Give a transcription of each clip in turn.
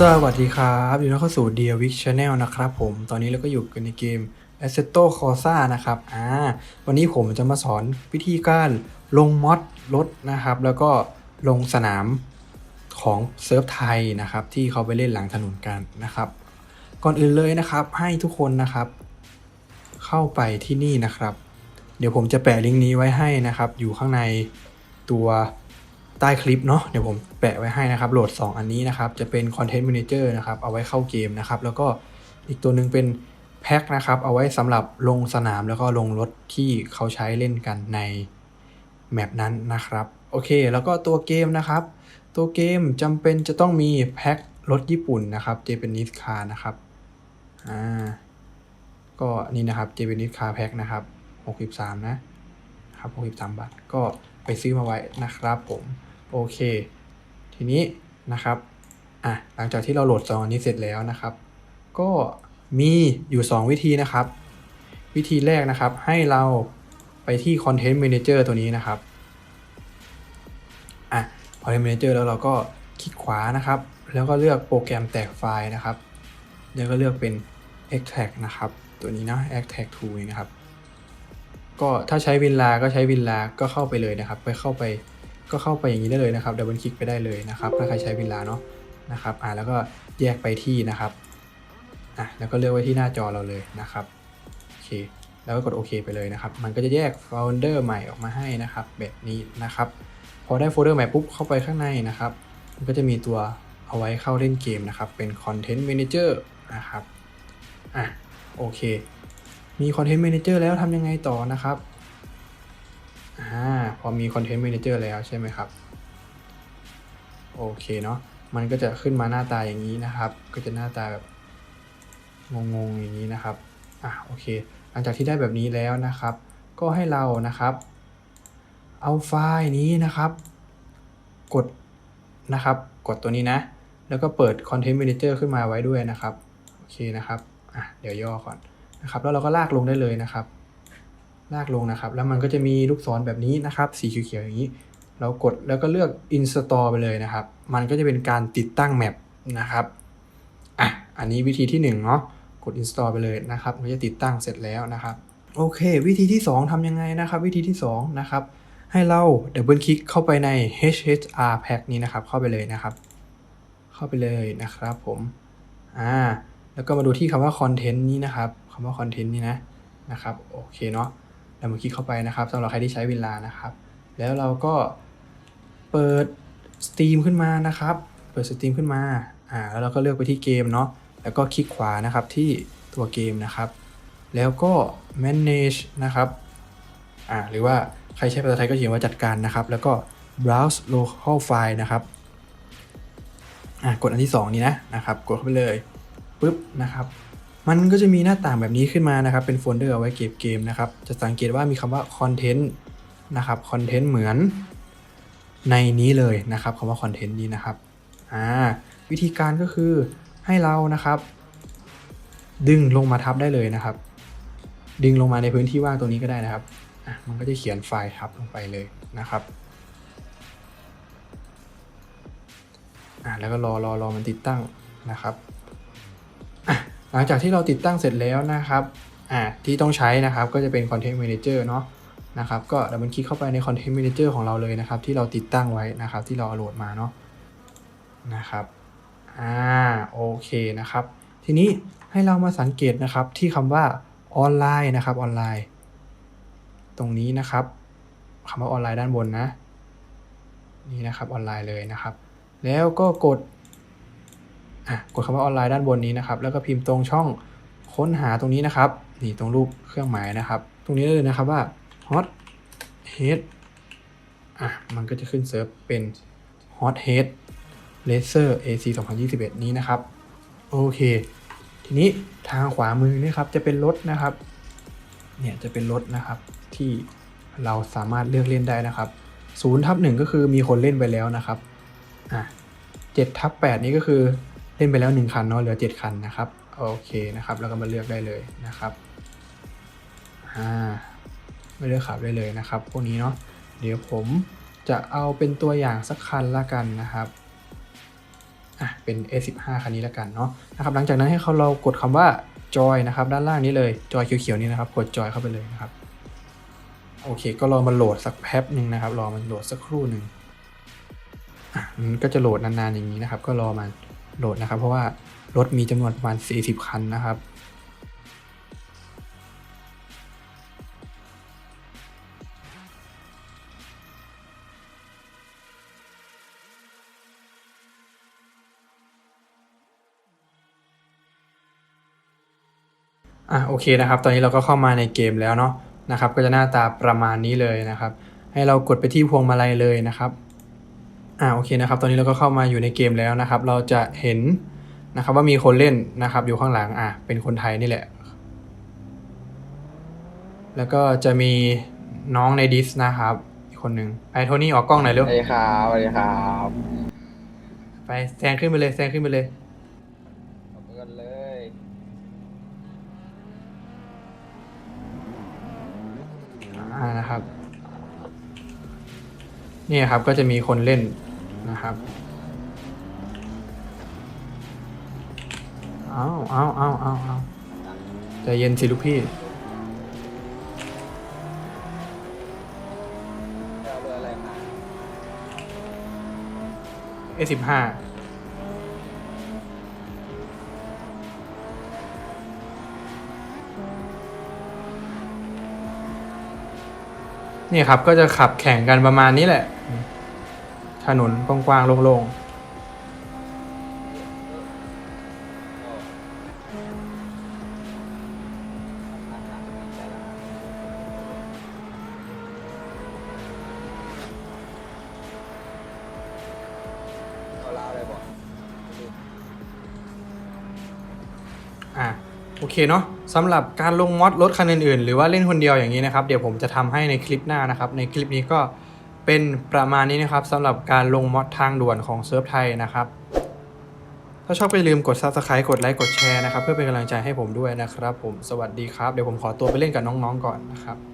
สวัสดีครับยินดีต้อนรับเข้าสู่ Dear Wick Channel นะครับผมตอนนี้เราก็อยู่กันในเกม Assetto Corsa นะครับอ่าวันนี้ผมจะมาสอนวิธีการลงมอดรถนะครับ แล้วก็ลงสนามของเซิร์ฟไทยนะครับ ที่เขาไปเล่นหลังถนนกันนะครับ ก่อนอื่นเลยนะครับ ให้ทุกคนนะครับ เข้าไปที่นี่นะครับ เดี๋ยวผมจะแปะลิงก์นี้ไว้ให้นะครับ อยู่ข้างในตัว ใต้คลิปเนาะเดี๋ยวผมแปะไว้ให้นะครับ โหลด 2 อันนี้นะครับ จะเป็น Content Manager นะครับ เอาไว้เข้าเกมนะครับ แล้วก็อีกตัวหนึ่งเป็นแพ็คนะครับ เอาไว้สำหรับลงสนามแล้วก็ลงรถที่เขาใช้เล่นกันในแมปนั้นนะครับ โอเค แล้วก็ตัวเกมนะครับ ตัวเกมจำเป็นจะต้องมีแพ็ครถญี่ปุ่นนะครับ Japanese Car นะครับอ่าก็นี่นะครับ Japanese Car Pack นะครับ63 นะครับ63 บาท ก็ไปซื้อมาไว้นะครับผม โอเค ทีนี้นะครับอะหลังจากที่เราโหลดซองอันนี้เสร็จแล้วนะครับ ก็มีอยู่ 2 วิธีนะครับ วิธีแรกนะครับให้เราไปที่ Content Manager ตัวนี้นะครับอะ Content Manager แล้วเราก็คลิกขวานะครับ แล้วก็เลือกโปรแกรมแตกไฟล์นะครับ แล้วก็เลือกเป็น extract นะครับ ตัวนี้นะ extract to นี่นะครับ ก็ถ้าใช้วินลาก็ใช้วินลาก็เข้าไปเลยนะครับ ไปเข้าไป ก็เข้าไปอย่างนี้ได้เลยนะครับดับเบิลคลิกไปได้เลยนะครับถ้าใครใช้วินลาเนาะนะครับอ่าแล้วก็แยกไปที่นะครับอะแล้วก็เลือกไว้ที่หน้าจอเราเลยนะครับโอเคแล้วก็กดโอเคไปเลยนะครับ มันก็จะแยกโฟลเดอร์ใหม่ออกมาให้นะครับ แบบนี้นะครับ พอได้โฟลเดอร์ใหม่ปุ๊บเข้าไปข้างในนะครับ มันก็จะมีตัวเอาไว้เข้าเล่นเกมนะครับ เป็น Content Manager นะครับ อะ โอเค มี Content Manager แล้วทำยังไงต่อนะครับ อ่าพอมี Content Manager แล้วใช่ไหมครับ โอเคเนาะมันก็จะขึ้นมาหน้าตาอย่างนี้นะครับ ก็จะหน้าตาแบบงงๆอย่างนี้นะครับอะโอเค หลังจากที่ได้แบบนี้แล้วนะครับ ก็ให้เรานะครับ เอาไฟล์นี้นะครับ กดนะครับ กดตัวนี้นะ แล้วก็เปิด Content Manager ขึ้นมาไว้ด้วยนะครับ โอเคนะครับอะเดี๋ยวย่อก่อนนะครับ แล้วเราก็ลากลงได้เลยนะครับ ลากลงนะครับ แล้วมันก็จะมีลูกศรแบบนี้นะครับ สีเขียวๆอย่างนี้ เรากดแล้วก็เลือก install ไปเลยนะครับ มันก็จะเป็นการติดตั้งแมปนะครับอะอันนี้วิธีที่1เนาะกด install ไปเลยนะครับมันจะติดตั้งเสร็จแล้วนะครับ โอเค วิธีที่ 2ทำยังไงนะครับ วิธีที่2นะครับให้เราดับเบิลคลิกเข้าไปใน HHR Pack นี้นะครับ เข้าไปเลยนะครับ เข้าไปเลยนะครับผมอ่าแล้วก็มาดูที่คำว่า Content นี้นะครับคำว่า Content นี้นะนะครับโอเคเนาะ ดับเบิลคลิกเข้าไปนะครับสำหรับใครที่ใช้เวลานะครับ แล้วเราก็เปิด Steam ขึ้นมานะครับ เปิด Steam ขึ้นมาอ่าแล้วเราก็เลือกไปที่เกมเนาะแล้วก็คลิกขวานะครับที่ตัวเกมนะครับ แล้วก็ manage นะครับอ่าหรือว่าใครใช้ภาษาไทยก็เขียนว่าจัดการนะครับ แล้วก็ browse local file นะครับอ่ากดอันที่ 2 นี้นะนะครับ กดเข้าไปเลยปุ๊บนะครับ มันก็จะมีหน้าต่างแบบนี้ขึ้นมานะครับ เป็นโฟลเดอร์เอาไว้เก็บเกมนะครับ จะสังเกตว่ามีคำว่า content นะครับ content เหมือนในนี้เลยนะครับคำว่า content นี้นะครับอ่าวิธีการก็คือให้เรานะครับ ดึงลงมาทับได้เลยนะครับ ดึงลงมาในพื้นที่ว่างตรงนี้ก็ได้นะครับมันก็จะเขียนไฟล์ทับลงไปเลยนะครับอะแล้วก็รอรอรอมันติดตั้งนะครับ หลังจากที่เราติดตั้งเสร็จแล้วนะครับอะที่ต้องใช้นะครับก็จะเป็น Content Manager เนาะนะครับก็ดับเบิลคลิกเข้าไปใน Content Manager ของเราเลยนะครับ ที่เราติดตั้งไว้นะครับที่เราโหลดมาเนาะนะครับอ่าโอเคนะครับ ทีนี้ให้เรามาสังเกตนะครับที่คำว่าออนไลน์นะครับออนไลน์ ตรงนี้นะครับคำว่าออนไลน์ด้านบนนะนี่นะครับออนไลน์เลยนะครับ แล้วก็กด อะกดคำว่าออนไลน์ด้านบนนี้นะครับ แล้วก็พิมพ์ตรงช่องค้นหาตรงนี้นะครับ นี่ตรงรูปเครื่องหมายนะครับ ตรงนี้เลยนะครับว่า hot head อะ มันก็จะขึ้นเซิร์ฟเป็น hot head Laser AC 2021 นี้นะครับ โอเค ทีนี้ทางขวามือนี่ครับ จะเป็นรถนะครับ เนี่ยจะเป็นรถนะครับที่เราสามารถเลือกเล่นได้นะครับ0ทับ1ก็คือมีคนเล่นไปแล้วนะครับ อะ7ทับ8นี้ก็คือ เล่นไปแล้ว 1 คันเนาะเหลือ 7 คันนะครับโอเคนะครับแล้วก็มาเลือกได้เลยนะครับอ่าไม่เลือกขับได้เลยนะครับ พวกนี้เนาะเดี๋ยวผมจะเอาเป็นตัวอย่างสักคันละกันนะครับอะเป็น A15 คันนี้ล้วกันเนาะนะครับหลังจากนั้นให้เขาเรากดคำว่า joy นะครับด้านล่างนี้เลย joy เขียวๆนี้นะครับ กด joy เข้าไปเลยนะครับโอเค ก็รอมันโหลดสักแป๊บหนึ่งนะครับ รอมันโหลดสักครู่หนึ่งอะมันก็จะโหลดนานๆอย่างนี้นะครับ ก็รอมัน โหลดนะครับ เพราะว่ารถมีจำนวนประมาณ 40 คันนะครับอะโอเคนะครับ ตอนนี้เราก็เข้ามาในเกมแล้วเนาะนะครับ ก็จะหน้าตาประมาณนี้เลยนะครับ ให้เรากดไปที่พวงมาลัยเลยนะครับ อ่าโอเคนะครับ ตอนนี้เราก็เข้ามาอยู่ในเกมแล้วนะครับ เราจะเห็นนะครับว่ามีคนเล่นนะครับอยู่ข้างหลังอะเป็นคนไทยนี่แหละ แล้วก็จะมีน้องในดิสนะครับอีกคนหนึ่งไอโทนี่ออกกล้องหน่อยเร็วสวัสดีครับสวัสดีครับไปแซงขึ้นไปเลยแซงขึ้นไปเลยขอบคุณเลยอ่านะครับนี่ครับก็จะมีคนเล่น นะครับเอาเอาเอาเอาเอาใจเย็นสิลูกพี่เอาเบอร์อะไรมานี่ครับก็จะขับแข่งกันประมาณนี้แหละ ถนนกว้างๆโล่งๆเอาล่าเลยบอกอะโอเคเนาะสำหรับการลงมอดรถคันอื่นๆ หรือว่าเล่นคนเดียวอย่างนี้นะครับ เดี๋ยวผมจะทำให้ในคลิปหน้านะครับ ในคลิปนี้ก็ เป็นประมาณนี้นะครับสำหรับการลงมอดทางด่วนของเซิร์ฟไทยนะครับ ถ้าชอบก็อย่าลืมกด subscribe กดไลค์กดแชร์นะครับ เพื่อเป็นกำลังใจให้ผมด้วยนะครับ ผมสวัสดีครับ เดี๋ยวผมขอตัวไปเล่นกับน้องๆก่อนนะครับ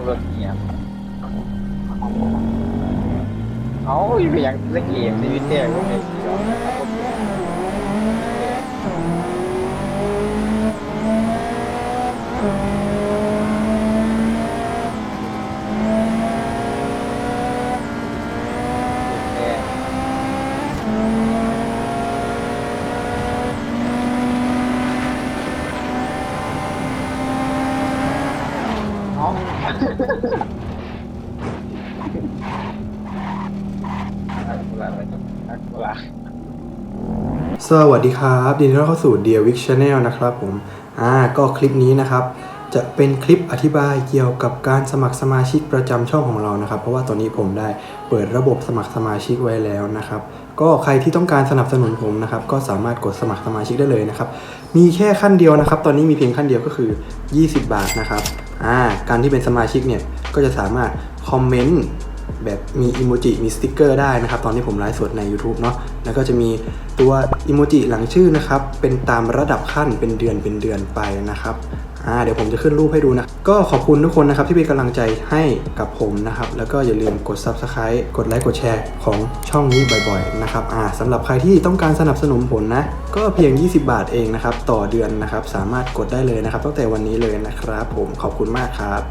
เอารถเงียบเอาไปยังเล่นเกมชีวิตเนี่ยก็ไม่ยอมนะครับผมแค่เอานัก ลาไปกับนักลาสวัสดีครับยินดีต้อนรับเข้าสู่ Dear Wick Channel นะครับผม อ่า ก็คลิปนี้นะครับ จะเป็นคลิปอธิบายเกี่ยวกับการสมัครสมาชิกประจำช่องของเรานะครับ เพราะว่าตอนนี้ผมได้เปิดระบบสมัครสมาชิกไว้แล้วนะครับ ก็ใครที่ต้องการสนับสนุนผมนะครับ ก็สามารถกดสมัครสมาชิกได้เลยนะครับ มีแค่ขั้นเดียวนะครับ ตอนนี้มีเพียงขั้นเดียวก็คือ 20 บาทนะครับ อ่า การที่เป็นสมาชิกเนี่ย ก็จะสามารถคอมเมนต์ แบบมีอิโมจิมีสติกเกอร์ได้นะครับ ตอนที่ผมไลฟ์สดใน YouTube เนาะแล้วก็จะมีตัวอิโมจิหลังชื่อนะครับ เป็นตามระดับขั้นเป็นเดือนเป็นเดือนไปนะครับอ่าเดี๋ยวผมจะขึ้นรูปให้ดูนะ ก็ขอบคุณทุกคนนะครับที่เป็นกำลังใจให้กับผมนะครับ แล้วก็อย่าลืมกด Subscribe กดไลค์กดแชร์ของช่องนี้บ่อยๆนะครับอ่าสำหรับใครที่ต้องการสนับสนุนผลนะ ก็เพียง 20 บาทเองนะครับ ต่อเดือนนะครับ สามารถกดได้เลยนะครับ ตั้งแต่วันนี้เลยนะครับ ผมขอบคุณมากครับ